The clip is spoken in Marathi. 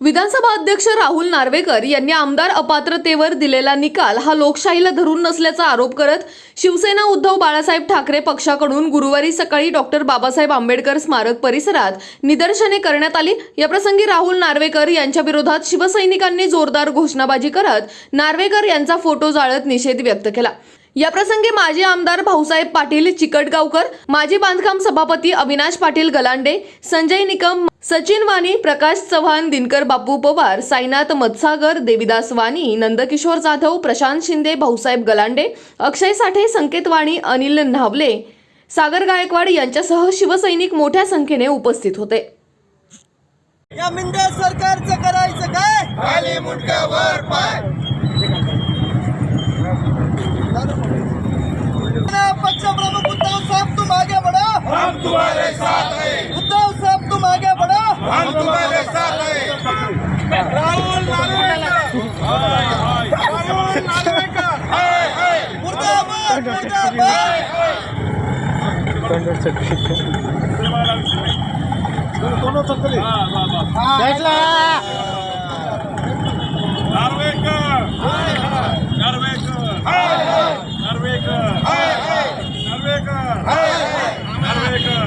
विधानसभा अध्यक्ष राहुल नार्वेकर यांनी आमदार अपात्रतेवर दिलेला निकाल हा लोकशाहीला धरून नसल्याचा आरोप करत शिवसेना उद्धव बाळासाहेब ठाकरे पक्षाकडून गुरुवारी सकाळी डॉक्टर बाबासाहेब आंबेडकर स्मारक परिसरात निदर्शने करण्यात आली. याप्रसंगी राहुल नार्वेकर यांच्या विरोधात शिवसैनिकांनी जोरदार घोषणाबाजी करत नार्वेकर यांचा फोटो जाळत निषेध व्यक्त केला. याप्रसंगी माजी आमदार भाऊसाहेब पाटील चिकटगावकर माजी बांधकाम सभापती अविनाश पाटील गलांडे संजय निकम सचिन वाणी प्रकाश चव्हाण दिनकर बापू पवार साईनाथ मत्सागर देविदास वाणी नंदकिशोर जाधव प्रशांत शिंदे भाऊसाहेब गलांडे अक्षय साठे संकेत वाणी अनिल न्हावले सागर गायकवाड यांच्यासह शिवसैनिक मोठ्या संख्येने उपस्थित होते. या मिंडे सरकारचं करायचं काय? खाली मुंडका वर पाय. पक्ष प्रमुख उद्धव साहब तुम आगे बढ़ो हम तुम्हारे साथ हैं राहुल नार्वेकर। राहुल नार्वेकर। हाय हाय मुर्दाबाद मुर्दाबाद नार्वेकर नार्वेकर नार्वेकर नार्वेकर नार्वेकर